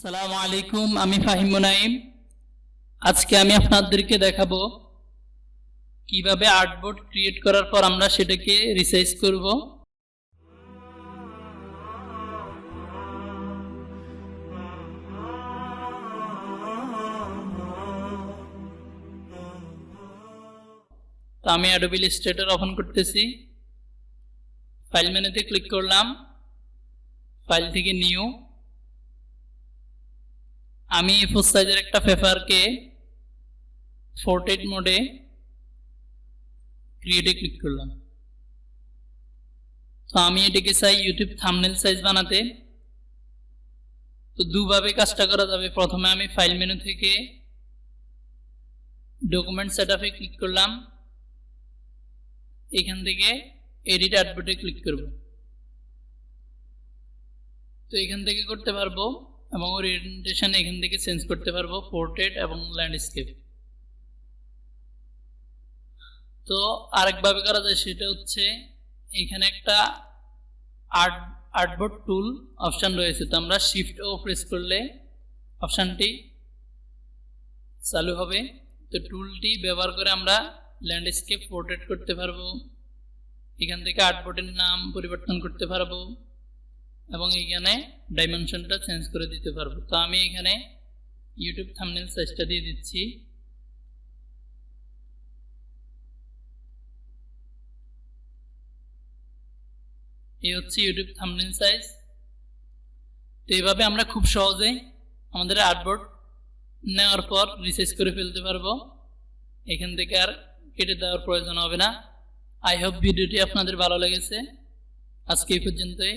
সালাম আলাইকুম, আমি ফাহিম মুনাইম। আজকে আমি আপনাদেরকে দেখাবো কীভাবে আর্টবোর্ড ক্রিয়েট করার পর আমরা সেটাকে রিসাইজ করব। তো আমি অ্যাডোবি ইলাস্ট্রেটর ওপেন করতেছি। ফাইল মেনুতে ক্লিক করলাম। ফাইল থেকে নিউ আমি এফোর সাইজের একটা পেপারকে ফোর্টেড মোডে ক্রিয়েটে ক্লিক করলাম। তো আমি এটাকে চাই ইউটিউব থামনেল সাইজ বানাতে। তো দুভাবে কাজটা করা যাবে। প্রথমে আমি ফাইল মেনু থেকে ডকুমেন্ট সেট আপে ক্লিক করলাম। এখান থেকে এডিট আর্টবোর্ডে ক্লিক করব। তো এখান থেকে করতে পারব এবং ওরিয়েন্টেশন এখান থেকে চেঞ্জ করতে পারব পোর্ট্রেট এবং ল্যান্ডস্কেপ তো আরেকভাবে করা যায় সেটা হচ্ছে এখানে একটা আর্ট আর্টবোর্ড টুল অপশান রয়েছে। তো আমরা শিফট ও প্রেস করলে অপশানটি চালু হবে। তো টুলটি ব্যবহার করে আমরা ল্যান্ডস্কেপ পোর্ট্রেট করতে পারব। এখান থেকে আর্টবোর্ডের নাম পরিবর্তন করতে পারব। এবং এখানে ডাইমেনশনটা চেঞ্জ করে দিতে পারব। তো আমি এখানে ইউটিউব থামনেল সাইজটা দিয়ে দিচ্ছি। এই হচ্ছে ইউটিউব থামনেল সাইজ তো এইভাবে আমরা খুব সহজেই আমাদের আর্টবোর্ড নেওয়ার পর রিসাইজ করে ফেলতে পারব। এখান থেকে আর কেটে দেওয়ার প্রয়োজন হবে না। আই হোপ ভিডিওটি আপনাদের ভালো লেগেছে। আজকে এই পর্যন্তই।